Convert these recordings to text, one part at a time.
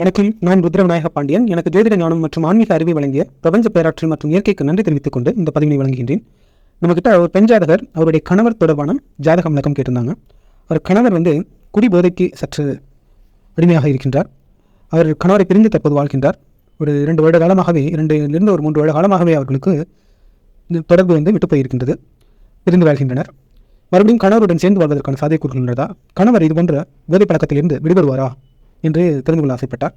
வணக்கம் நான் ருத்ரவிநாயக பாண்டியன். எனக்கு ஜோதிட ஞானம் மற்றும் ஆன்மீக அறிவை வழங்கிய பிரபஞ்ச பேராற்றல் மற்றும் இயற்கைக்கு நன்றி தெரிவித்துக் கொண்டு இந்த பதிவினை வழங்குகின்றேன். நம்மக்கிட்ட ஒரு பெண் ஜாதகர் அவருடைய கணவர் தொடர்பான ஜாதகம் விளக்கம் கேட்டிருந்தாங்க. அவர் கணவர் வந்து குடி போதைக்கு சற்று அடிமையாக இருக்கின்றார். அவர் கணவரை பிரிந்து தற்போது வாழ்கின்றார். ஒரு இரண்டு வருட காலமாகவே இரண்டிலிருந்து ஒரு மூன்று வருட காலமாகவே அவர்களுக்கு தொடர்பு வந்து விட்டு போயிருக்கின்றது. பிரிந்து வாழ்கின்றனர். மறுபடியும் கணவருடன் சேர்ந்து வாழ்வதற்கான சாத்தியக்கூறுகள் உள்ளதா? கணவர் இது போன்ற போதை பழக்கத்திலிருந்து விடுபடுவாரா? என்று தெரிந்து கொள்ள ஆசைப்பட்டார்.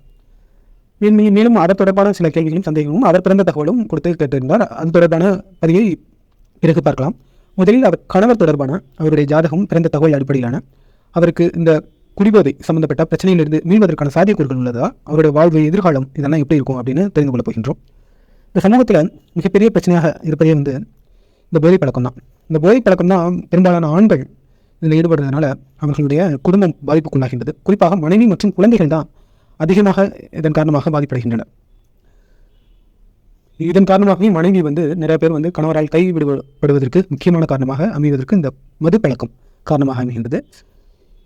மேலும் மேலும் அது தொடர்பான சில கேள்விகளும் சந்தேகமும் அவர் பிறந்த தகவலும் கொடுத்து கேட்டிருந்தார். அது தொடர்பான பதிவை பிறகு பார்க்கலாம். முதலில் அவர் கணவர் தொடர்பான அவருடைய ஜாதகம் பிறந்த தகவல் அடிப்படையிலான அவருக்கு இந்த குடிபோதை சம்பந்தப்பட்ட பிரச்சனையிலிருந்து மீள்வதற்கான சாத்தியக்கூறுகள் உள்ளதா அவருடைய வாழ்வு எதிர்காலம் இதெல்லாம் எப்படி இருக்கும் அப்படின்னு தெரிந்து கொள்ளப் போகின்றோம். இந்த சமூகத்தில் மிகப்பெரிய பிரச்சனையாக இருப்பதே வந்து இந்த போதை பழக்கம் தான் இந்த போதை பழக்கம் தான் பெரும்பாலான ஆண்கள் இதில் ஈடுபடுறதுனால அவர்களுடைய குடும்பம் பாதிப்புக்குள்ளாகின்றது. குறிப்பாக மனைவி மற்றும் குழந்தைகள் தான் அதிகமாக இதன் காரணமாக பாதிப்படைகின்றன இதன் காரணமாகவே மனைவி வந்து நிறைய பேர் வந்து கணவரால் கைவிடுபடுவதற்கு முக்கியமான காரணமாக அமைவதற்கு இந்த மது பழக்கம் காரணமாக அமைகின்றது.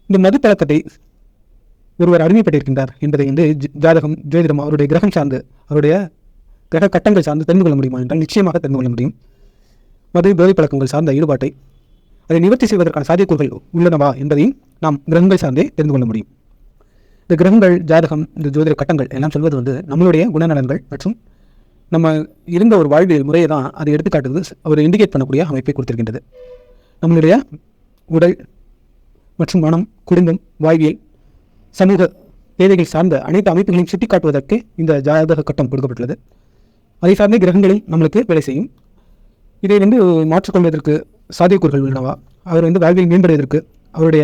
இந்த மது பழக்கத்தை ஒருவர் அடிமைப்பட்டிருக்கின்றார் என்பதை வந்து ஜாதகம் ஜோதிடம் அவருடைய கிரகம் சார்ந்து அவருடைய கிரக கட்டங்கள் சார்ந்து தெரிந்து கொள்ள முடியுமா என்றால் நிச்சயமாக தெரிந்து கொள்ள முடியும். மது போதை பழக்கங்கள் சார்ந்த ஈடுபாட்டை அதை நிவர்த்தி செய்வதற்கான சாத்தியக்கூறுகள் உள்ளனவா என்பதையும் நாம் கிரகங்கள் சார்ந்தே தெரிந்து கொள்ள முடியும். இந்த கிரகங்கள் ஜாதகம் இந்த ஜோதிட கட்டங்கள் எல்லாம் சொல்வது வந்து நம்மளுடைய குணநலன்கள் மற்றும் நம்ம இருந்த ஒரு வாழ்வியல் முறையை தான் அதை எடுத்துக்காட்டுவது ஒரு இண்டிகேட் பண்ணக்கூடிய அமைப்பை கொடுத்திருக்கின்றது. நம்மளுடைய உடல் மற்றும் மனம் குடும்பம் வாழ்வியல் சமூக தேவைகள் சார்ந்த அனைத்து அமைப்புகளையும் சுட்டிக்காட்டுவதற்கு இந்த ஜாதக கட்டம் கொடுக்கப்பட்டுள்ளது. அதை சார்ந்த கிரகங்களில் நம்மளுக்கு வேலை செய்யும். இதை வந்து மாற்றிக்கொள்வதற்கு சாத்தியக்கூறுகள் உள்ளனவா? அவர் வந்து வாழ்வில் மேம்படுவதற்கு அவருடைய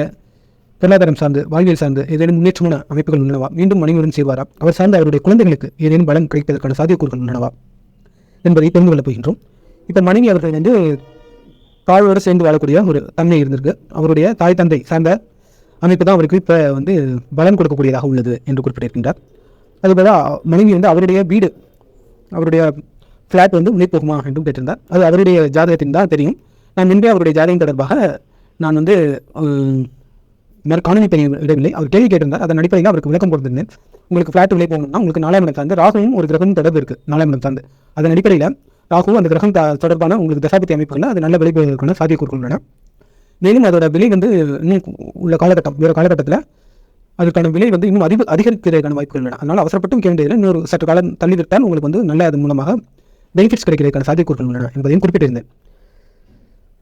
பொருளாதாரம் சார்ந்து வாழ்வியல் சார்ந்து ஏதேனும் முன்னேற்றமான அமைப்புகள் உள்ளனவா? மீண்டும் மனைவியுடன் செய்வாரா அவர் சார்ந்த அவருடைய குழந்தைகளுக்கு ஏதேனும் பலன் கிடைப்பதற்கான சாத்தியக்கூறுகள் உள்ளனவா? என்பதை தெரிந்து கொள்ளப் போகின்றோம். இப்போ மனைவி அவர்கள் வந்து தாழ்வோடு சேர்ந்து வாழக்கூடிய ஒரு தன்மை இருந்திருக்கு. அவருடைய தாய் தந்தை சார்ந்த அமைப்பு தான் அவருக்கு இப்போ வந்து பலன் கொடுக்கக்கூடியதாக உள்ளது என்று குறிப்பிட்டிருக்கின்றார். அதுபோல மனைவி வந்து அவருடைய வீடு அவருடைய ஃப்ளாட் வந்து உள்ளே போகுமா என்றும் கேட்டிருந்தார். அது அவருடைய ஜாதகத்தின் தான் தெரியும். நான் முன்பே அவருடைய ஜாதகம் தொடர்பாக நான் வந்து காணொலி பெரிய இடவில்லை அவர் கேள்வி கேட்டிருந்தார். அதன் அடிப்படையில் அவருக்கு விளக்கம் கொடுத்திருந்தேன். உங்களுக்கு ஃப்ளாட் உள்ளே போகணும்னா உங்களுக்கு நாலாம் இடம் சார்ந்து ராகுவும் ஒரு கிரகம் தொடர்பு இருக்குது நாலாம் இடம் சார்ந்து. அதன் அடிப்படையில் ராகு அந்த கிரகம் தொடர்பான உங்களுக்கு தசாபத்தி அமைப்புகளில் அது நல்ல விளைவுகளுக்கான சாத்தியக்கூறுகள் உள்ளன. மேலும் அதோட விலை வந்து இன்னும் உள்ள காலகட்டம் வேறு காலகட்டத்தில் அதுக்கான விலை வந்து இன்னும் அதிக அதிகரிக்கிறதுக்கான வாய்ப்புகள் உள்ளன. அதனால் அவசரப்பட்டும் கேட்க இன்னொரு சற்று காலம் தள்ளி விட்டால் உங்களுக்கு வந்து நல்ல அது மூலமாக பெனிஃபிட்ஸ் கிடைக்கிறதுக்கான சாத்தியக்கூறுகள் உள்ளன என்பதையும் குறிப்பிட்டிருந்தேன்.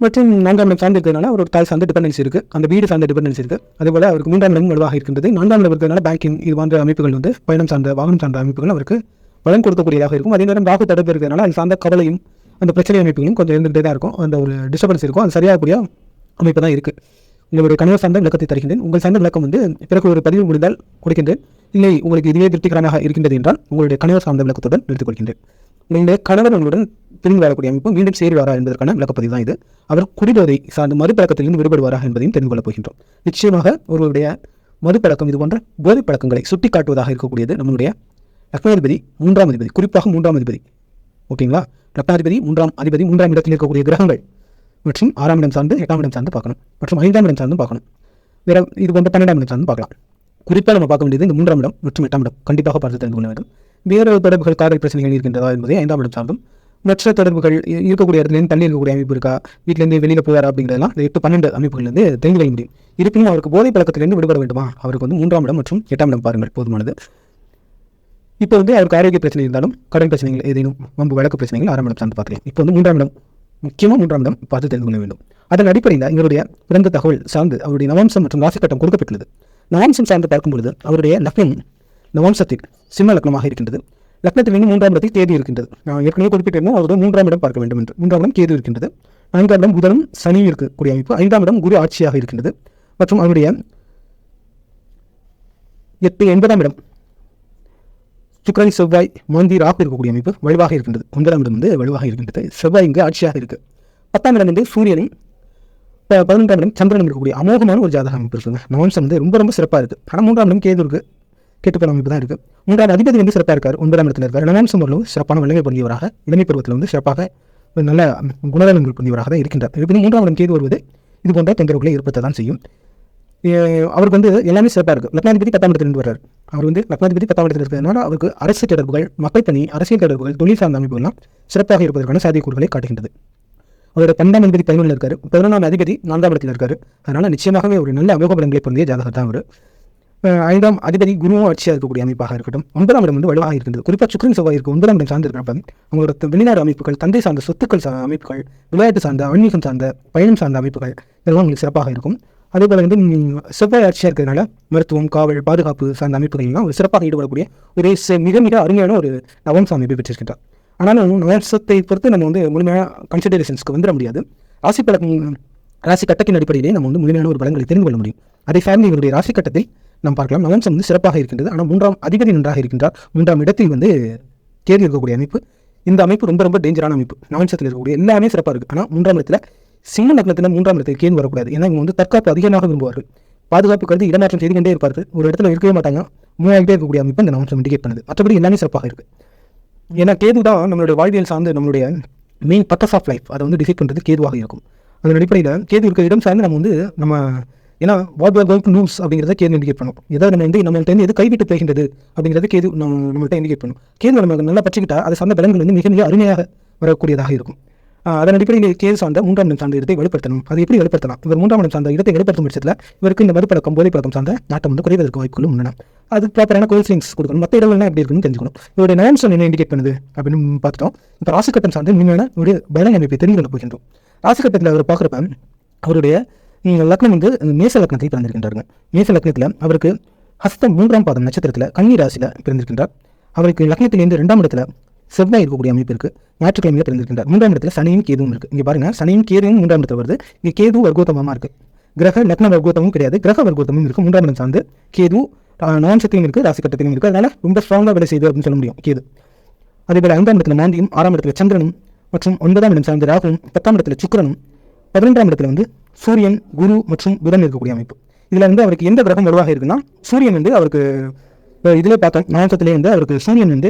மற்றும் நான்காம் இடம் சார்ந்து இருக்கிறதுனால ஒரு தாய் சார்ந்த டிபெண்டன்சி இருக்குது அந்த வீடு சார்ந்த டிபெண்டன்சி இருக்குது அதுபோல் அவருக்கு மூன்றாம் இடம் வலுவாக இருக்கின்றது. நான்காம் இடம் இருக்கிறதுனால பேங்கிங் இது போன்ற அமைப்புகள் வந்து பயணம் சார்ந்த வாகனம் சார்ந்த அமைப்புகள் அவருக்கு பலன் கொடுக்கக்கூடியதாக இருக்கும். அதே நேரம் ராகு தடுப்பு இருக்கிறதுனால அது சார்ந்த கவலையும் அந்த பிரச்சனை அமைப்புகளும் கொஞ்சம் இருந்துகிட்டே தான் இருக்கும். அந்த ஒரு டிஸ்டர்பன்ஸ் இருக்கும். அது சரியாகக்கூடிய அமைப்பு தான் இருக்குது உங்களுடைய கணவர் சார்ந்த விளக்கத்தை தருகின்றேன். உங்கள் சார்ந்த விளக்கம் வந்து பிறகு ஒரு பதிவு முடிந்தால் கொடுக்கின்றேன். இல்லை உங்களுக்கு இதுவே திருப்திகரமாக இருக்கின்றது என்றால் உங்களுடைய கணவர் சார்ந்த விளக்கத்துடன் எடுத்துக் கொள்கின்றேன். உங்களுடைய கணவர் உங்களுடன் திரும்பி வரக்கூடிய அமைப்பு மீண்டும் சேருவாரா என்பதற்கான விளக்கப்பதிவு தான் இது. அவர் குடிபோதை சார்ந்த மறுபழக்கத்திலிருந்து விடுபடுவாரா என்பதையும் தெரிந்து கொள்ளப் போகின்றோம். நிச்சயமாக ஒருவருடைய மதுப்பழக்கம் இது போன்ற போதைப் பழக்கங்களை சுட்டிக்காட்டுவதாக இருக்கக்கூடியது நம்மளுடைய லக்னாதிபதி மூன்றாம் அதிபதி குறிப்பாக மூன்றாம் அதிபதி. ஓகேங்களா? லக்னாதிபதி மூன்றாம் அதிபதி மூன்றாம் இடத்தில் இருக்கக்கூடிய கிரகங்கள் மற்றும் ஆறாம் இடம் சார்ந்து எட்டாம் இடம் சார்ந்து பார்க்கணும். மற்றும் ஐந்தாம் இடம் சார்ந்து பார்க்கணும். வேற இது போன்ற பன்னெண்டாம் இடம் சார்ந்து பார்க்கலாம். குறிப்பாக நம்ம பார்க்க வேண்டியது இந்த மூன்றாம் இடம் மற்றும் எட்டாம் இடம். கண்டிப்பாக பார்த்து தெரிந்து கொள்ள வேண்டும். வேறு தொடர்புகள் காதல் பிரச்சனைகள் இருக்கின்றதா என்பதை ஐந்தாம் இடம் சார்ந்தும் மற்ற தொடர்புகள் இருக்கக்கூடிய இடத்துலேருந்து தள்ளி இருக்கக்கூடிய அமைப்பு இருக்கா? வீட்டிலேருந்து வெளியில் போயாரா அப்படிங்கிறதெல்லாம் இந்த எட்டு பன்னெண்டு அமைப்புகள்லேருந்து தெரிந்து கொள்ள முடியும். இருப்பினும் அவருக்கு போதை பழக்கத்திலிருந்து விடுபட வேண்டுமா? அவருக்கு வந்து மூன்றாம் இடம் மற்றும் எட்டாம் இடம் பாருங்கள் போதுமானது. இப்போ வந்து அவருக்கு ஆரோக்கிய பிரச்சனை இருந்தாலும் கடன் பிரச்சனைகள் ஏதேனும் வம்பு வழக்கு பிரச்சனைகள் ஆறாம் இடம் சார்ந்து பார்க்கலாம். இப்போ வந்து மூன்றாம் இடம் முக்கியமாக மூன்றாம் இடம் பார்த்து தெரிந்து கொள்ள வேண்டும். அதன் அடிப்படையில் எங்களுடைய பிறந்த தகவல் சார்ந்து அவருடைய நவம்சம் மற்றும் ராசிக்கட்டம் கொடுக்கப்பட்டுள்ளது. நவம்சம் சார்ந்து பார்க்கும் பொழுது அவருடைய லக்னம் நவம்சத்தில் சிம்ம லக்னமாக இருக்கின்றது. லக்னத்திலிருந்து மூன்றாம் இடத்தில் கேது இருக்கின்றது. நான் ஏற்கனவே குறிப்பிட்டிருந்தேன் அவருடைய மூன்றாம் இடம் பார்க்க வேண்டும் என்று. மூன்றாம் இடம் கேது இருக்கின்றது. நான்காம் இடம் புதனும் சனியும் இருக்கக்கூடிய அமைப்பு. ஐந்தாம் இடம் குரு ஆட்சியாக இருக்கின்றது. மற்றும் அவருடைய எட்டு எண்பதாம் இடம் சுக்கரன் செவ்வாய் மந்தி ராகு இருக்கக்கூடிய அமைப்பு வலுவாக இருக்கின்றது. ஒன்பதாம் இடம் வந்து வலுவாக இருக்கின்றது. செவ்வாய் இங்கு ஆட்சியாக இருக்கு. பத்தாம் இடம் வந்து சூரியனும் ப- இடம் சந்திரனும் இருக்கக்கூடிய அமோகமான ஒரு ஜாதக அமைப்பு இருக்குங்க. நவம்சம் வந்து ரொம்ப ரொம்ப சிறப்பாக இருக்குது ஆனால் மூன்றாம் இடம் கேது இருக்கு. கேட்டுக்கொள்ள அமைப்பு தான் இருக்குது மூன்றாவது அதிபதி வந்து சிறப்பாக இருக்கார். ஒன்பதாம் இடத்துல இருக்கார். ரெண்டாம் வரலும் சிறப்பான வல்லமை பொருந்தியவராக இளமை பருவத்தில் வந்து சிறப்பாக நல்ல குணநலன்கள் பொருந்தியவராக தான் இருக்கின்றார். இருப்பினும் மூன்றாம் இடம் கேது வருவது இது போன்ற தொந்தரவுகளை ஏற்படுத்த தான் செய்யும். அவருக்கு வந்து எல்லாமே சிறப்பாக இருக்குது லக்னாதிபதி பத்தாம் இடத்துல இருந்து வர்றார். அவர் வந்து லக்னாதிபதி பத்தாம் இடத்துல இருக்கிறதுனால அவருக்கு அரசு தொடர்புகள் மக்கள் பணி அரசியல் தொடர்புகள் தொழில் சார்ந்த அமைப்புகள்லாம் சிறப்பாக இருப்பதற்கான சாத்தியக்கூறுகளை காட்டுகின்றது. அவரோட பன்னெண்டாம் அதிபதி பதினொன்றில் இருக்காரு. பதினொன்றாம் அதிபதி நான்காம் இடத்தில் இருக்காரு. அதனால் நிச்சயமாகவே ஒரு நல்ல அமோக பலன்களை பொருந்திய ஜாதகர் தான் அவர். ஐந்தாம் அதிபதி குருவும் ஆட்சியாக இருக்கக்கூடிய அமைப்பாக இருக்கட்டும். ஒன்பதாம் இடம் வந்து வலுவாக இருக்கின்றது குறிப்பாக சுக்ரன் செவ்வாய் இருக்கு ஒன்பதாம் இடம் சார்ந்து இருக்கிறப்ப அவங்களோட வெளிநாடு அமைப்புகள் தந்தை சார்ந்த சொத்துக்கள் சார்ந்த அமைப்புகள் விளையாட்டு சார்ந்த ஆன்மீகம் சார்ந்த பயணம் சார்ந்த அமைப்புகள் இதெல்லாம் உங்களுக்கு சிறப்பாக இருக்கும். அதே போல் வந்து செவ்வாய் ஆட்சியாக இருக்கிறதுனால மருத்துவம் காவல் பாதுகாப்பு சார்ந்த அமைப்புகள்லாம் ஒரு சிறப்பாக ஈடுபடக்கூடிய ஒரு மிக மிக அருமையான ஒரு நவம்ச அமைப்பை பெற்றிருக்கின்றார். ஆனாலும் நவம்சத்தை பொறுத்து நம்ம வந்து முழுமையான கன்சிடரேஷன்ஸ்க்கு வந்துட முடியாது. ராசி பழக்கம் ராசி கட்டத்தின் அடிப்படையிலே நம்ம வந்து முழுமையான ஒரு பலங்களை தெரிந்து கொள்ள முடியும். அதே ஃபேமிலி இவருடைய ராசி கட்டத்தில் நாம் பார்க்கலாம். நவம்சம் வந்து சிறப்பாக இருக்கின்றது. ஆனால் மூன்றாம் அதிபதி நன்றாக இருக்கின்றார். மூன்றாம் இடத்தில் வந்து கேது இருக்கக்கூடிய அமைப்பு. இந்த அமைப்பு ரொம்ப ரொம்ப டேஞ்சரான அமைப்பு. நவம்சத்தில் இருக்கக்கூடிய எல்லாமே சிறப்பாக இருக்குது ஆனால் மூன்றாம் இடத்துல சிம்ம லக்னத்தில் மூன்றாம் இடத்தில் கேது வரக்கூடாது. ஏன்னா இவங்க வந்து தற்காப்பு அதிகமாக விரும்புவார்கள். பாதுகாப்பு கருதி இடமாற்றம் செய்து கொண்டே இருப்பார்கள். ஒரு இடத்துல இருக்கவே மாட்டாங்க. மூவாயிட்டே இருக்கக்கூடிய அமைப்பு இந்த நவம்சம் இண்டிகேட் பண்ணுது. மற்றபடி எல்லாமே சிறப்பாக இருக்குது ஏன்னா கேது தான் நம்மளுடைய வாழ்வியல் சார்ந்து நம்மளுடைய மெயின் பர்பஸ் ஆஃப் லைஃப் அதை வந்து டிசைட் பண்ணுறது கேதுவாக இருக்கும். அதன் அடிப்படையில் கேது இருக்கிற இடம் சார்ந்து நம்ம வந்து நம்ம ஏன்னா வாட் ஆர் கோயிங் நூல்ஸ் அப்படிங்கிறத கேள்வி இண்டிகேட் பண்ணும். ஏதாவது நம்ம வந்து நம்மள்ட்ட இருந்து எது கைவிட்டு போகின்றது அப்படிங்கிறத கேது நம்ம நம்மள்ட்ட இண்டிகேட் பண்ணும். கேது நம்ம நல்லா பற்றிக்கிட்டா அதை சார்ந்த பலன்கள் வந்து மிக மிக அருமையாக வரக்கூடியதாக இருக்கும். அதன் அடிப்படையில் கேது சார்ந்த மூன்றாம் இடம் சார்ந்த இடத்தை வெளிப்படுத்தணும். அது எப்படி வெளிப்படுத்தலாம்? இவர் மூன்றாம் இடம் சார்ந்த இடத்தை வெளிப்படுத்தும் பட்சத்தில் இவருக்கு இந்த மதுப்பழக்கம் போதை பழக்கம் சார்ந்த நாட்டம் வந்து குறைவதற்கு வாய்ப்புகளும் உள்ளன. அது ப்ராப்பரான கோல்சிங்ஸ் கொடுக்கணும். மற்ற இடங்கள்லாம் எப்படி இருக்குன்னு தெரிஞ்சுக்கணும். இவருடைய நயன்சன் என்ன இண்டிகேட் பண்ணுது அப்படின்னு பார்த்துட்டோம். இப்போ ராசிக்கட்டம் சார்ந்து உண்மையான ஒரு பலன் அமைப்பை தெரிந்து கொள்ள போகின்றோம். ராசிக்கட்டத்தில் அவர் பார்க்குறப்ப அவருடைய லக்னம் வந்து மேச லக்னத்தில் பிறந்திருக்கின்றார்கள் மேச லக்னத்தில் அவருக்கு ஹஸ்தம் மூன்றாம் பாதம் நட்சத்திரத்தில் கன்னி ராசியில் பிறந்திருக்கின்றார். அவருக்கு லக்னத்திலிருந்து இரண்டாம் இடத்துல செவ்வாய் இருக்கக்கூடிய அமைப்பு இருக்குது ஞாயிற்றுக்கிழமையில் பிறந்திருக்கின்றார். மூன்றாம் இடத்துல சனியும் கேதுவும் இருக்குது இங்கே பாருங்க சனியும் கேதுவும் மூன்றாம் இடத்துல வருது. இங்கே கேது வர்க்கோத்தமமா இருக்குது கிரக லக்ன வர்க்கோத்தமும் கிடையாது. கிரக வர்க்கோத்தமும் இருக்குது மூன்றாம் இடம் சார்ந்து கேது நவம்சத்திலும் இருக்கு ராசி கட்டத்திலும் இருக்குது அதனால் ரொம்ப ஸ்ட்ராங்காக வேலை செய்யுது அப்படின்னு சொல்ல முடியும் கேது. அதே போல் ஐந்தாம் இடத்துல மாந்தியும் ஆறாம் இடத்துல சந்திரனும் மற்றும் ஒன்பதாம் இடம் சார்ந்த ராகுவும் பத்தாம் இடத்துல சுக்கரனும் பதினெட்டாம் இடத்துல வந்து சூரியன் குரு மற்றும் புதன் இருக்கக்கூடிய அமைப்பு. இதில் வந்து அவருக்கு எந்த கிரகம் வலுவாக இருக்குன்னா சூரியன் வந்து அவருக்கு இப்ப இதுல பார்த்தோம் நவம்சத்திலே வந்து அவருக்கு சூரியன் வந்து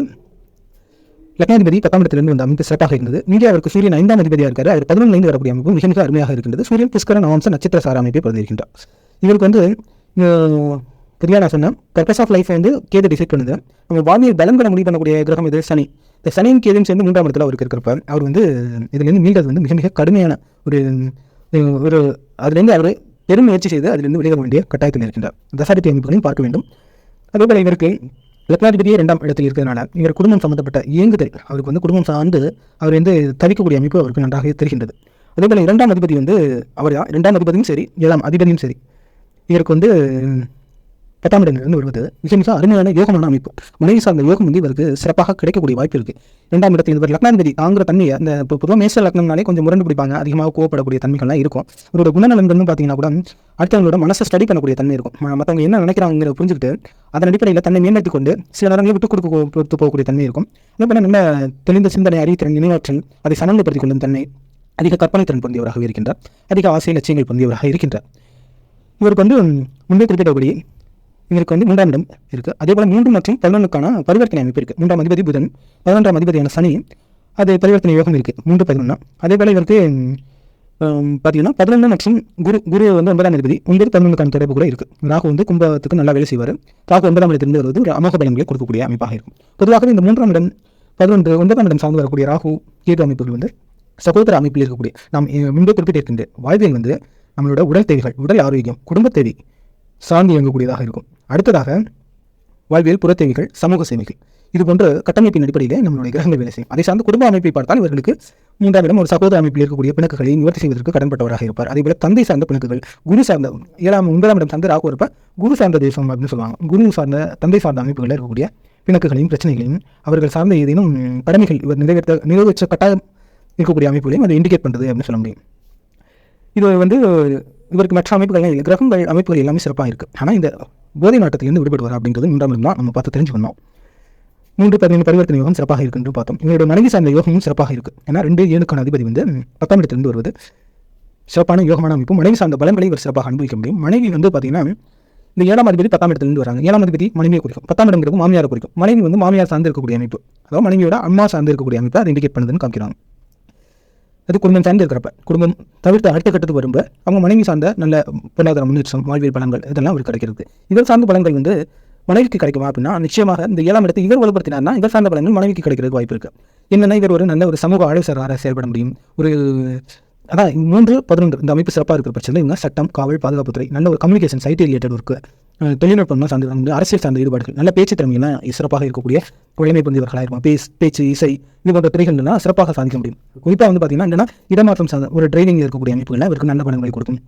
லக்னாதிபதி பத்தாம் இடத்திலிருந்து வந்த அமைப்பு சிறப்பாக இருந்தது. இங்கே அவருக்கு சூரியன் ஐந்தாம் அதிபதியாக இருக்காரு. அவர் பதினொன்றிலிருந்து வரக்கூடிய அமைப்பு மிக மிக அருமையாக இருக்கின்றது. சூரியன் புஷ்கர நவம்ச நட்சத்திர சார அமைப்பை பிறந்திருக்கின்றார் இவருக்கு வந்து அஹ், சரியா நான் சொன்னேன் பர்பஸ் ஆஃப் லைஃப் வந்து கேது டிசைட் பண்ணுது. நம்ம வாழ்வியல் பலன்களை முடிவு பண்ணக்கூடிய கிரகம் இது சனி. இந்த சனியும் கேதும் சேர்ந்து மூன்றாம் இடத்துல அவருக்கு இருக்கிறப்ப அவர் வந்து இதுலேருந்து மீண்டது வந்து மிக மிக கடுமையான ஒரு ஒரு அதுலேருந்து அவர் பெரும் முயற்சி செய்து அதிலிருந்து வெளியேற வேண்டிய கட்டாயத்தில் இருக்கின்றார். தசாரித்தி அமைப்புகளையும் பார்க்க வேண்டும். அதேபோல் இவருக்கு லக்னாதிபதியே இரண்டாம் இடத்தில் இருக்கிறதுனால இவர் குடும்பம் சம்மந்தப்பட்ட இயங்குதல் அவருக்கு வந்து குடும்பம் சார்ந்து அவர் வந்து தவிக்கக்கூடிய அமைப்பு அவருக்கு நன்றாக தெரிகின்றது. அதேபோல இரண்டாம் அதிபதி வந்து அவர் தான் இரண்டாம் அதிபதியும் சரி ஏழாம் அதிபதியும் சரி. இவருக்கு வந்து பத்தாம் இடங்களிலிருந்து வருவது மிக மிக அருமையான யோகமான அமைப்பு. மனைவி சார்ந்த யோகம் வந்து இவருக்கு சிறப்பாக கிடைக்கக்கூடிய வாய்ப்பு இருக்கு. இரண்டாம் இடத்தில் இவர் லக்னாதிபதி தாங்கிற தன்மையை அந்த இப்போ பொதுவாக மேச லக்னம்னாலே கொஞ்சம் முரண்டு பிடிப்பாங்க. அதிகமாக கோவப்படக்கூடிய தன்மைகள்லாம் இருக்கும். இவரோட குணநலன்கள்னு பார்த்தீங்கன்னா கூட அடுத்தவங்களோட மனசை ஸ்டடி பண்ணக்கூடிய தன்மை இருக்கும். மற்றவங்க என்ன நினைக்கிறாங்கிறத புரிஞ்சுக்கிட்டு அதன் அடிப்படையில் தன்னை மேம்படுத்தி கொண்டு சில நேரங்களில் விட்டு கொடுக்க கொடுத்து போகக்கூடிய தன்மை இருக்கும். இன்னும் நல்ல தெளிந்த சிந்தனை அறிவித்திறன் நினைவாற்றல் அதை சனந்தப்படுத்திக் கொள்ளும் தன்மை அதிக கற்பனை திறன் பொருந்தியவராக இருக்கின்றார். அதிக ஆசை லட்சியங்கள் பொருந்தியவராக இருக்கின்றார். இவருக்கு வந்து முன்பே குறிப்பிட்டபடி இவருக்கு வந்து மூன்றாம் இடம் இருக்குது அதே போல் மூன்று மற்றும் பதினொன்றுக்கான பரிவர்த்தனை அமைப்பு இருக்குது மூன்றாம் அதிபதி புதன் பதினொன்றாம் அதிபதியான சனி அது பரிவர்த்தனை யோகம் இருக்குது மூன்று பதினொன்று அதே போல் இவருக்கு பார்த்தீங்கன்னா பதினொன்று மற்றும் குரு குரு வந்து ஒன்பதாம் அதிபதி ஒன்பது பதினொன்றுக்கான தொடர்பு கூட இருக்குது ராகு வந்து கும்பத்துக்கு நல்லா வேலை செய்வார். ராகு ஒன்பதாம் இடத்திலிருந்து வருவது ஒரு அமோக பலன்களை கொடுக்கக்கூடிய அமைப்பாக இருக்கும். பொதுவாகவே இந்த மூன்றாம் இடம் பதினொன்று ஒன்பதாம் இடம் சார்ந்து வரக்கூடிய ராகு கேது அமைப்புகள் வந்து சகோதர அமைப்பில் இருக்கக்கூடிய நாம் முன்பே குறிப்பிட்டிருக்கின்ற வாழ்வியல் வந்து நம்மளோட உடல் தேவைகள் உடல் ஆரோக்கியம் குடும்ப தேவை சார்ந்து இயங்கக்கூடியதாக இருக்கும். அடுத்ததாக வாழ்வியல் புறத்தேவைகள் சமூக சேவைகள். இது போன்ற கட்டமைப்பின் அடிப்படையிலே நம்மளுடைய கிரகங்கள் வேலை செய்யும். அதை சார்ந்த குடும்ப அமைப்பை பார்த்தால் இவர்களுக்கு மூன்றாம் இடம் ஒரு சகோதர அமைப்பில் இருக்கக்கூடிய பிணக்குகளை நிவர்த்தி செய்வதற்கு கடன்பட்டவராக இருப்பார். அதேபோல தந்தை சார்ந்த பிணக்குகள் குரு சார்ந்த ஏழாம் ஒன்பதாம் இடம் சார்ந்த ராகு குரு சார்ந்த தேசம் அப்படின்னு சொல்லுவாங்க. குரு சார்ந்த தந்தை சார்ந்த அமைப்புகளில் இருக்கக்கூடிய பிணக்குகளையும் பிரச்சனைகளையும் அவர்கள் சார்ந்த ஏதேனும் கடமைகள் இவர் நிறைவேற்ற நிறைவேற்ற கட்டாயம் இருக்கக்கூடிய அமைப்புகளையும் அதை இண்டிகேட் பண்ணுறது அப்படின்னு சொல்ல முடியும். இது வந்து இவருக்கு மற்ற அமைப்புகள் இல்லை கிரகங்கள் அமைப்புகள் எல்லாமே சிறப்பாக இருக்குது ஆனால் இந்த போதை நாட்டத்திலிருந்து விடுபடுவார் அப்படிங்கிறது மூன்றாம் இடம் தான் நம்ம பார்த்து தெரிஞ்சுக்கணும். மூன்று பதினைந்து பரிவர்த்தனை யோகம் சிறப்பாக இருக்குன்னு பார்த்தோம். இவருடைய மனைவி சார்ந்த யோகமும் சிறப்பாக இருக்குது ஏன்னா ரெண்டு ஏழுக்கான அதிபதி வந்து பத்தாம் இடத்திலிருந்து வருவது. சிறப்பான யோகமான அமைப்பு. மனைவி சார்ந்த பலன்களை இவர் சிறப்பாக அனுபவிக்க முடியும். மனைவி வந்து பார்த்தீங்கன்னா இந்த ஏழாம் அதிபதி பத்தாம் இடத்திலிருந்து வராங்க. ஏழாம் அதிபதி மனைவியை குறிக்கும். பத்தாம் இடங்கிறது மாமியாரை குறிக்கும். மனைவி வந்து மாமியார் சார்ந்து இருக்கக்கூடிய அமைப்பு. அதாவது மனைவியோட அம்மா சார்ந்து இருக்கக்கூடிய அமைப்பு அதை இண்டிகேட் பண்ணுதுன்னு காமிக்கிறாங்க. அது குடும்பம் சார்ந்து இருக்கிறப்ப குடும்பம் தவிர்த்து அடுத்த கட்டத்துக்கு வரும்போது அவங்க மனைவி சார்ந்த நல்ல பொருளாதார முன்னேற்றம் வாழ்வியல் பலன்கள் இதெல்லாம் அவருக்கு கிடைக்கிறது. இவர் சார்ந்த பலன்கள் வந்து மனைவிக்கு கிடைக்குமா அப்படின்னா நிச்சயமாக இந்த ஏழாம் இடத்தை இவர் வலுப்படுத்தினார்னா இவர் சார்ந்த பலன்கள் மனைவிக்கு கிடைக்கிறதுக்கு வாய்ப்பு இருக்கு. என்னன்னா இவர் ஒரு நல்ல ஒரு சமூக ஆலோசகராக செயல்பட முடியும். ஒரு அதான் மூன்று பதினொன்று இந்த அமைப்பு சிறப்பாக இருக்கிற பட்சத்தில் இவங்க சட்டம் காவல் பாதுகாப்புத்துறை நல்ல ஒரு கம்யூனிகேஷன் சைட் ரிலேட்டட் ஒர்க்கு தொழில்நுட்பம்லாம் சார்ந்து வந்து அரசியல் சார்ந்த ஈடுபாடுகள் நல்ல பேச்சு திறமையெல்லாம் சிறப்பாக இருக்கக்கூடிய உழைமை பொந்தியவர்களாக இருக்கும் பேஸ் பேச்சு இசை இது போன்ற துறைகள்லாம் சிறப்பாக சாதிக்க முடியும். குறிப்பாக வந்து பார்த்தீங்கன்னா என்னன்னா இடமாற்றம் சார்ந்த ஒரு ட்ரைனிங் இருக்கக்கூடிய அமைப்புகளில் இவருக்கு நல்ல பலன்களை கொடுக்கும்.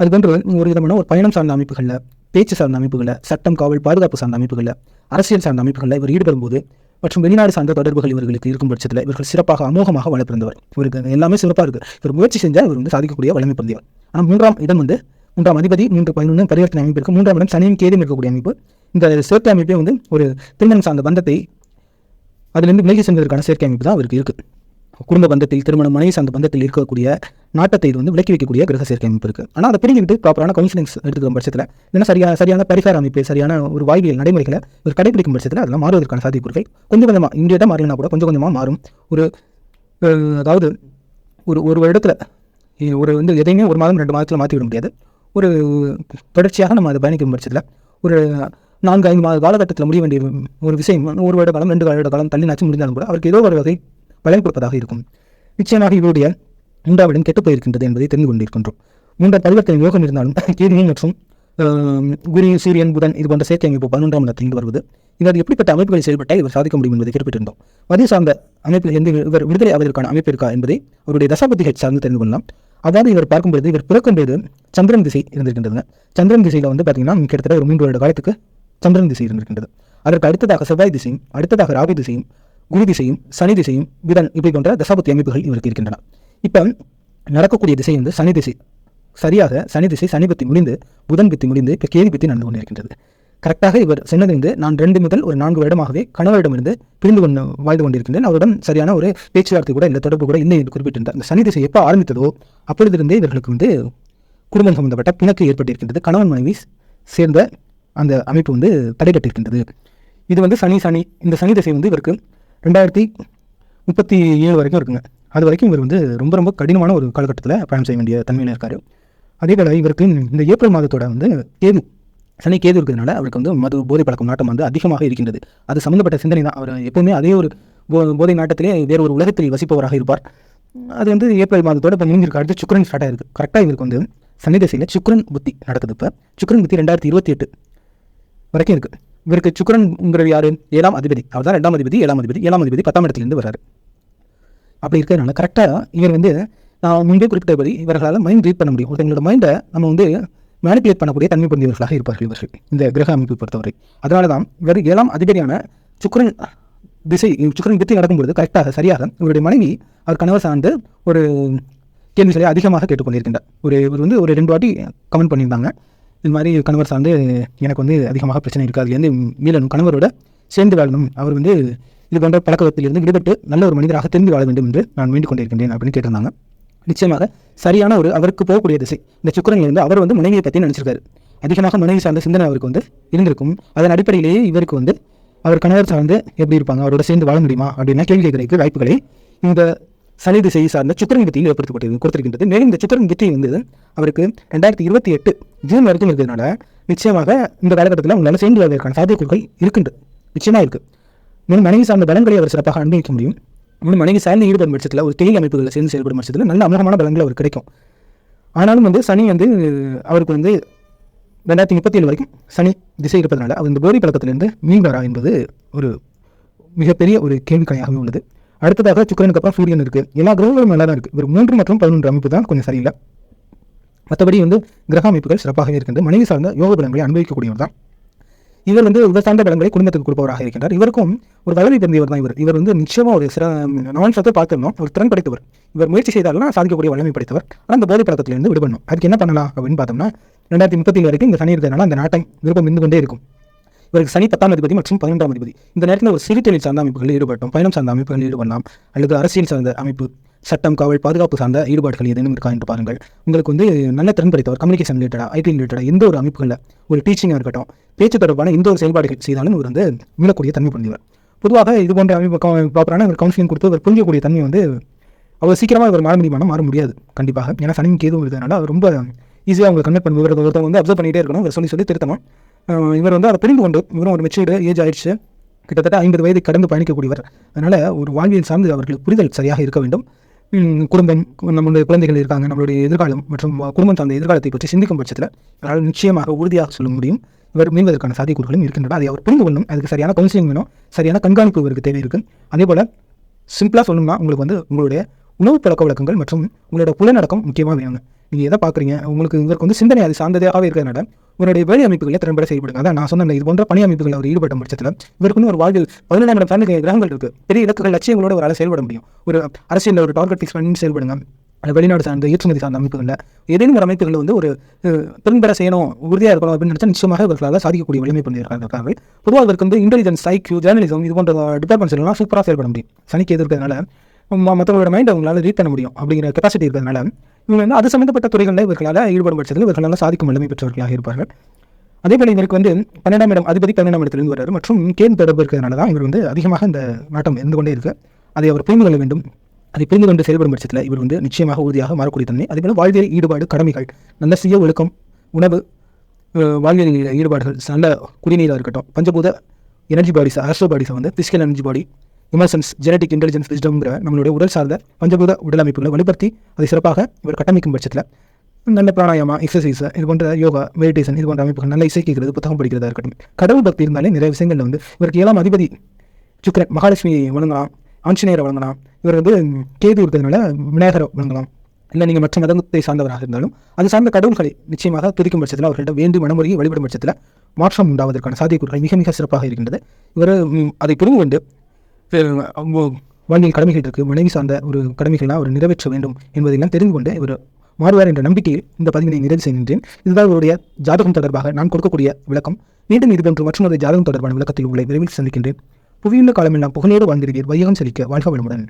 அது போன்று ஒரு விதமான ஒரு பயணம் சார்ந்த அமைப்புகளில் பேச்சு சார்ந்த அமைப்புகளில் சட்டம் காவல் பாதுகாப்பு சார்ந்த அமைப்புகளில் அரசியல் சார்ந்த அமைப்புகளில் இவர் ஈடுபடும் போது மற்றும் வெளிநாடு சார்ந்த தொடர்புகள் இவர்களுக்கு இருக்கும் பட்சத்தில் இவர்கள் சிறப்பாக அமோகமாக வள இவருக்கு எல்லாமே சிறப்பாக இருக்குது இவர் முயற்சி செஞ்சால் இவர் வந்து சாதிக்கக்கூடிய வலிமை பிறந்தவர் ஆனால் மூன்றாம் இடம் வந்து மூன்றாம் அதிபதி மூன்று பதினொன்று பரிவர்த்தனை அமைப்பு இருக்கு மூன்றாம் இடம் சனியும் கேதும் இருக்கக்கூடிய அமைப்பு. இந்த சேர்க்கை அமைப்பே வந்து ஒரு திருமணம் சார்ந்த பந்தத்தை அதிலிருந்து விலகி சென்றதற்கான சேர்க்கை அமைப்பு தான் அவருக்கு இருக்குது குடும்ப பந்தத்தில் திருமணம் மனைவி சார்ந்த பந்தத்தில் இருக்கக்கூடிய நாட்டத்தை இது வந்து விலக்கி வைக்கக்கூடிய கிரக சேர்க்கை அமைப்பு இருக்குது ஆனால் அதை பிரிஞ்சுக்கிட்டு ப்ராப்பரான கவுன்சிலிங்ஸ் எடுத்துக்கிற பட்சத்தில் இல்லைன்னா சரியான சரியான பரிசார அமைப்பு சரியான ஒரு வாய்வியல் நடைமுறைகளை ஒரு கடைபிடிக்கும் பட்சத்தில் அதெல்லாம் மாறுவதற்கான சாத்தியக்கூறுகள் கொஞ்சம் கொஞ்சமாக இந்தியா மாறினா கூட கொஞ்சம் கொஞ்சமாக மாறும். ஒரு அதாவது ஒரு ஒரு வருடத்தில் ஒரு வந்து எதையுமே ஒரு மாதம் ரெண்டு மாதத்தில் மாற்றி விட முடியாது. ஒரு தொடர்ச்சியாக நம்ம அதை பயணிக்க முடிச்சதில் ஒரு நான்கு ஐந்து மாத காலகட்டத்தில் முடிய வேண்டிய ஒரு விஷயம் ஒரு வருட காலம் ரெண்டு வருட காலம் தள்ளினாச்சு முடிந்தாலும் கூட அவருக்கு ஏதோ ஒரு வகை பலன் கொடுப்பதாக இருக்கும். நிச்சயமாக இவருடைய மூன்றாவிடம் கெட்டுப் போயிருக்கின்றது என்பதை தெரிந்து கொண்டிருக்கின்றோம். மூன்றாம் பரிவர்த்தனை யோகம் இருந்தாலும் கேதுவும் மற்றும் குரு சூரியன் புதன் இது போன்ற சேர்க்கை அமைப்பு பதினொன்றாம் இடத்தில் வருவது இவர் எப்படிப்பட்ட அமைப்புகளை செயல்பட்டால் இவர் சாதிக்க முடியும் என்பதை குறிப்பிட்டிருந்தோம். மதிய சார்ந்த அமைப்பில் எந்த இவர் விடுதலை ஆவதற்கான அமைப்பு இருக்கா என்பதை அவருடைய தசாபதிகள் சார்ந்து தெரிந்து கொள்ளலாம். அதாவது இவர் பார்க்கும்போது இவர் பிறக்கும்போது சந்திரன் திசை இருந்திருக்கின்றதுங்க. சந்திரன் திசையில் வந்து பார்த்தீங்கன்னா கிட்டத்தட்ட ஒரு மூன்று வருட காலத்துக்கு சந்திரன் திசை இருந்திருக்கின்றது. அதற்கு அடுத்ததாக செவ்வாய் திசையும் அடுத்ததாக ராகு திசையும் குரு திசையும் சனி திசையும் விதன் இப்படி போன்ற தசாபத்தி அமைப்புகள் இவருக்கு இருக்கின்றன. இப்போ நடக்கக்கூடிய திசை வந்து சனி திசை. சரியாக சனி திசை சனி பத்தி முடிந்து புதன் பத்தி முடிந்து இப்போ கேதி பத்தி நடந்து கொண்டிருக்கின்றது. கரெக்டாக இவர் சென்னதிலிருந்து நான் ரெண்டு முதல் ஒரு நான்கு வருடமாகவே கணவரிடமிருந்து பிரிந்து கொண்டு வாழ்ந்து கொண்டிருக்கின்றேன். அவருடன் சரியான ஒரு பேச்சுவார்த்தை கூட இந்த தொடர்பு கூட இல்லை என்று குறிப்பிட்டிருந்தார். இந்த சனி திசை எப்போ ஆரம்பித்ததோ அப்பொழுதிருந்தே இவர்களுக்கு வந்து குடும்பம் சம்பந்தப்பட்ட பிணக்கு ஏற்பட்டிருக்கின்றது. கணவன் மனைவி சேர்ந்த அந்த அமைப்பு வந்து தடைபட்டிருக்கின்றது. இது வந்து சனி சனி இந்த சனி திசை வந்து இவருக்கு ரெண்டாயிரத்தி முப்பத்தி ஏழு வரைக்கும் இருக்குங்க. அது வரைக்கும் இவர் வந்து ரொம்ப ரொம்ப கடினமான ஒரு காலகட்டத்தில் பயணம் செய்ய வேண்டிய தன்மையில் இருக்கார். அதே போல் இவருக்கு இந்த ஏப்ரல் மாதத்தோட வந்து கேது சனி கேது இருக்கிறதுனால அவருக்கு வந்து மது போதை பழக்கம் நாட்டம் வந்து அதிகமாக இருக்கின்றது. அது சம்மந்தப்பட்ட சிந்தனை தான் அவர் எப்போவுமே அதே ஒரு போ போதை நாட்டத்திலே வேறு ஒரு உலகத்தில் வசிப்பவராக இருப்பார். அது வந்து ஏப்ரல் மாதத்தோட இப்போ முடிஞ்சிருக்கு. அடுத்து சுக்கரன் ஸ்டார்ட் ஆயிருக்கு. கரெக்டாக இவருக்கு வந்து சனி திசையில் சுக்கரன் புத்தி நடக்குது இப்போ. சுக்கரன் புத்தி ரெண்டாயிரத்தி இருபத்தி எட்டு வரைக்கும் இருக்குது இவருக்கு சுக்கரன்ங்கிறது யார்? ஏழாம் அதிபதி. அவர் தான் ரெண்டாம் அதிபதி ஏழாம் அதிபதி ஏழாம் அதிபதி பத்தாம் இடத்துலேருந்து வராரு அப்படி இருக்கிறதுனால கரெக்டாக இவர் வந்து நான் முன்பே குறிப்பிட்டபடி இவர்களால் மைண்ட் ரீட் பண்ண முடியும். ஒருத்தங்களோட மைண்டை நம்ம வந்து மேனிப்புலேட் பண்ணக்கூடிய தன்மை பொருந்தியவர்களாக இருப்பார்கள் இவர்கள் இந்த கிரக அமைப்பு பொறுத்தவரை. அதனால தான் இவர் ஏழாம் அதிபதியான சுக்கரன் திசை சுக்கரன் திசை நடக்கும்போது கரெக்டாக சரியாக இவருடைய மனைவி அவர் கணவர் சார்ந்து ஒரு கேள்விகளை அதிகமாக கேட்டுக்கொண்டிருக்கின்றார். ஒரு இவர் வந்து ஒரு ரெண்டு வாட்டி கமெண்ட் பண்ணியிருந்தாங்க. இது மாதிரி கணவர் சார்ந்து எனக்கு வந்து அதிகமாக பிரச்சனை இருக்காது அதுலேருந்து மீளனும் கணவரோட சேர்ந்து வாழணும். அவர் வந்து இது போன்ற பழக்கத்திலிருந்து விடுபட்டு நல்ல ஒரு மனிதராக தெரிந்து வாழ வேண்டும் என்று நான் வேண்டிக் கொண்டிருக்கின்றேன் அப்படின்னு கேட்டிருந்தாங்க. நிச்சயமாக சரியான ஒரு அவருக்கு போகக்கூடிய திசை. இந்த சுக்கரனில் இருந்து அவர் வந்து மனைவியை பற்றி நினச்சிருக்காரு. அதிகமாக மனைவி சார்ந்த சிந்தனை அவருக்கு வந்து இருந்திருக்கும். அதன் அடிப்படையிலேயே இவருக்கு வந்து அவர் கணவர் சார்ந்து எப்படி இருப்பாங்க? அவரோட சேர்ந்து வாழ முடியுமா? அப்படின்னா கேள்வி கேட்கறதுக்கு வாய்ப்புகளை இந்த சனி திசை சார்ந்த சுக்கரன் வித்தியில் ஏற்படுத்தப்பட்டது கொடுத்திருக்கின்றது. மேலும் இந்த சுக்கரன் வித்தி வந்து அவருக்கு ரெண்டாயிரத்தி இருபத்தி எட்டு ஜூன் வரைக்கும் இருக்கிறதுனால நிச்சயமாக இந்த காலகட்டத்தில் உங்களால் சேர்ந்து வருவதற்கான சாத்தியக்கூறுகள் இருக்கின்றது நிச்சயமாக இருக்குது மேலும் மனைவி சார்ந்த பலன்களை அவர் சிறப்பாக அனுபவிக்க முடியும். இன்னும் மனைவி சார்ந்து ஈடுபடும் பட்சத்தில் ஒரு தொழில் அமைப்புகளில் சேர்ந்து செயல்படும் பட்சத்தில் நல்ல அமோகமான பலன்கள் அவருக்கு கிடைக்கும். ஆனாலும் வந்து சனி வந்து அவருக்கு வந்து ரெண்டாயிரத்தி முப்பத்தி ஏழு வரைக்கும் சனி திசை இருப்பதனால அவர் இந்த போதை பழக்கத்திலிருந்து மீண்டாரா என்பது ஒரு மிகப்பெரிய ஒரு கேள்விக்கணையாகவே உள்ளது. அடுத்ததாக சுக்கரனுக்கு அப்புறம் சூரியன் இருக்குது எல்லா கிரகங்களும் நல்லா தான் இருக்குது ஒரு மூன்று மற்றும் பதினொன்று அமைப்பு தான் கொஞ்சம் சரியில்லை. மற்றபடி வந்து கிரக அமைப்புகள் சிறப்பாகவே இருக்கின்றது. மனைவி சார்ந்த யோக பலன்களை அனுபவிக்கக்கூடியவர் தான். இவர் வந்து இவர் சார்ந்த பலன்களை குடும்பத்துக்கு கொடுப்பவராக இருக்கின்றார். இவருக்கும் ஒரு வளமை பிறந்தவர் தான் இவர். இவர் வந்து நிச்சயமாக ஒரு சிற நவன்சத்தை பார்த்திருந்தோம். ஒரு திறன் படைத்தவர். இவர் முயற்சி செய்தாலும் சாதிக்கக்கூடிய வலிமை படைத்தவர். ஆனால் அந்த போதை பழக்கத்திலிருந்து விடுபடணும். அதுக்கு என்ன பண்ணலாம் அப்படின்னு பார்த்தோம்னா ரெண்டாயிரத்தி முப்பத்தி வரைக்கும் இந்த சனி இருக்கிறதுனால அந்த நாட்டை விருப்பம் இருந்து கொண்டே இருக்கும். இவருக்கு சனி பத்தாம் அதிபதி மற்றும் பதினெட்டாம் அதிபதி. இந்த நேரத்தில் ஒரு சிறு தொழில் சார்ந்த அமைப்புகளில் ஈடுபட்டோம். பயணம் சார்ந்த அமைப்புகளில் ஈடுபடலாம். அல்லது அரசியல் சார்ந்த அமைப்பு. சட்டம் காவல் பாதுகாப்பு சார்ந்த ஈடுபாடுகள் ஏதேனும் இருக்கா என்று பாருங்கள். உங்களுக்கு வந்து நல்ல திறன் படைத்தவர் கம்யூனிகேஷன் ரிலேட்டடாக ஐடி ரிலேட்டடாக எந்த ஒரு அமைப்புகளில் ஒரு டீச்சிங்காக இருக்கட்டும் பேச்சு தொடர்பான எந்த ஒரு செயல்பாடுகள் செய்தாலும் இவர் வந்து மீளக்கூடிய தன்மை பண்ணிவர் பொதுவாக இது போன்ற அமைப்பு ப்ராப்பரான ஒரு கவுன்சிலிங் கொடுத்து அவர் புரிஞ்சக்கூடிய தன்மை வந்து அவர் சீக்கிரமாக இவர் மாற முடியுமானா மாற முடியாது கண்டிப்பாக. ஏன்னா சனியும் கேதுவும் இருந்ததுனால அவர் ரொம்ப ஈஸியாக அவங்க கன்வெர்ட் பண்ணி இவர் ஒருத்தவங்க வந்து அப்சர்வ் பண்ணிகிட்டே இருக்கணும் இவர் சொல்லி சொல்லி திருத்தணும். இவர் வந்து அதை புரிந்து கொண்டு இவரும் ஒரு மெச்சூர்டு ஏஜ் ஆயிடுச்சு. கிட்டத்தட்ட ஐம்பது வயது கடந்து பயணிக்கக்கூடியவர். அதனால் ஒரு வாழ்வியல் சார்ந்து அவர்களுக்கு புரிதல் சரியாக இருக்க வேண்டும். குடும்பம் நம்மளுடைய குழந்தைகள் இருக்காங்க நம்மளுடைய எதிர்காலம் மற்றும் குடும்பம் சார்ந்த எதிர்காலத்தை பற்றி சிந்திக்கும் பட்சத்தில் அதனால் நிச்சயமாக உறுதியாக சொல்ல முடியும். இவர் மீள்வதற்கான சாத்தியக்கூறுகளும் இருக்கின்றன. அதை அவர் புரிந்து கொள்ளும் அதுக்கு சரியான கவுன்சிலிங் வேணும். சரியான கண்காணிப்பு இவருக்கு தேவை இருக்குது அதே போல் சிம்பிளாக சொல்லணும்னா உங்களுக்கு வந்து உங்களுடைய உணவு பழக்க வழக்கங்கள் மற்றும் உங்களோட புலநடக்கம் முக்கியமாக வேணுங்க. நீங்கள் எதை பார்க்குறீங்க உங்களுக்கு இவருக்கு வந்து சிந்தனை அது சார்ந்ததாகவே இருக்கிறதுனால இவருடைய வேலை அமைப்புகளை திறம்பட செயல்படுங்க. அதான் நான் சொன்ன இது போன்ற பணி அமைப்புகள் அவர் ஈடுபட்ட பட்சத்தில் இவருக்குன்னு ஒரு வாழ்வில் பதினெண்டாம் இடம் சார்ந்த கிரகங்கள் இருக்குது பெரிய இலக்குகள் லட்சியங்களோட ஒரு செயல்பட முடியும். ஒரு அரசியல் ஒரு டார்கெட் ஃபிக்ஸ் பண்ணி செயல்படுங்க. வெளிநாடு சார்ந்த ஏற்றுமதி சார்ந்த அமைப்புகளில் ஏதேனும் ஒரு அமைப்புகளில் வந்து ஒரு திறன்பெற செய்யணும் உறுதியாக இருக்கணும் அப்படின்னு நினச்சா நிச்சயமாக இவர்களால் சாதிக்கக்கூடிய வலிமை பண்ணியிருக்காங்க பொதுவாக இவருக்கு வந்து இன்டெலிஜென்ஸ் ஐக்யூ ஜேர்னலிசம் இது போன்ற டிபார்ட்மெண்ட்ஸ் எல்லாம் சூப்பராக செயல்பட முடியும். சனிக்கு எதிர்க்கிறதுனால ம- மற்றவங்களோட மைண்ட் அவங்களால ரீட் பண்ண முடியும் அப்படிங்கிற கெப்பாசிட்டி இருக்கிறதுனால இவங்க வந்து அது சம்மந்தப்பட்ட துறைகளில் இவர்களால் ஈடுபடும் பட்சத்தில் இவர்களால் சாதிக்கும் வல்லமை பெற்றவர்களாக இருப்பார்கள். அதேபோல் இவருக்கு வந்து பன்னெண்டாம் இடம் அதிபதி பன்னெண்டாம் இடத்திலிருந்து வர்றாரு. மற்றும் கேன் தொடர்பு இருக்கிறதுனால தான் இவர் வந்து அதிகமாக இந்த நாட்டம் இருந்து கொண்டே இருக்கு. அதை அவர் புரிந்து கொள்ள வேண்டும். அதை புரிந்து கொண்டு செயல்படும் பட்சத்தில் இவர் வந்து நிச்சயமாக உறுதியாக மாறக்கூடிய தன்மை. அதேபோல் வாழ்வியல் ஈடுபாடு கடமைகள் நல்ல சுய ஒழுக்கம் உணவு வாழ்வியல் ஈடுபாடுகள் நல்ல குடிநீராக இருக்கட்டும் பஞ்சபூத எனர்ஜி பாடிஸ் ஆஸ்ட்ரோ பாடிஸை வந்து physical energy body dimensions genetic intelligence விஸ்டம்ங்கிற நம்மளுடைய உடல் சார்ந்த பஞ்சபூத உடல் அமைப்புகளை வலுப்படுத்தி அதை சிறப்பாக இவர் கட்டமைக்கும் பட்சத்தில் நல்ல பிராணாயாமா எக்ஸசைஸ் இது போன்ற யோகா மெடிடேஷன் இது போன்ற அமைப்புகள் நல்ல இசை கேட்கிறது புத்தகம் படிக்கிறதா இருக்கட்டும். கடவுள் பக்தி இருந்தாலே நிறைய விஷயங்கள் வந்து இவருக்கு ஏழாம் அதிபதி சுக்கிரன் மகாலட்சுமி வழங்கலாம் ஆஞ்சநேயரை வழங்கலாம் இவர் வந்து கேது இருக்கிறதுனால விநாயகரை வழங்கலாம் இல்லை நீங்கள் மற்ற மதத்தை சார்ந்தவராக இருந்தாலும் அது சார்ந்த கடவுள்களை நிச்சயமாக துதிக்கும் பட்சத்தில் அவர்களிடம் வேண்டி மனமுறையை வழிபடும் பட்சத்தில் மாற்றம் உண்டாவதற்கான சாத்தியக்கூறுகள் மிக மிக சிறப்பாக இருக்கின்றது. இவர் அதை புரிந்து கொண்டு அவங்க வாழ்வியல் கடமைகள் இருக்குது மனைவி சார்ந்த ஒரு கடமைகள்லாம் அவர் நிறைவேற்ற வேண்டும் என்பதையெல்லாம் தெரிந்து கொண்டு இவர் மாறுவார் என்ற நம்பிக்கையில் இந்த பதிவினை நிறைவு செய்கின்றேன். இதுதான் அவருடைய ஜாதகம் தொடர்பாக நான் கொடுக்கக்கூடிய விளக்கம். மீண்டும் இது போன்று மற்றொரு ஜாதகம் தொடர்பான விளக்கத்தில் உங்களை விரைவில் சந்திக்கின்றேன். புவியுள்ள காலமெல்லாம் புகழோடு வாழ்ந்திருக்கீர் வையகம் செழிக்க வாழ்க வளமுடன்.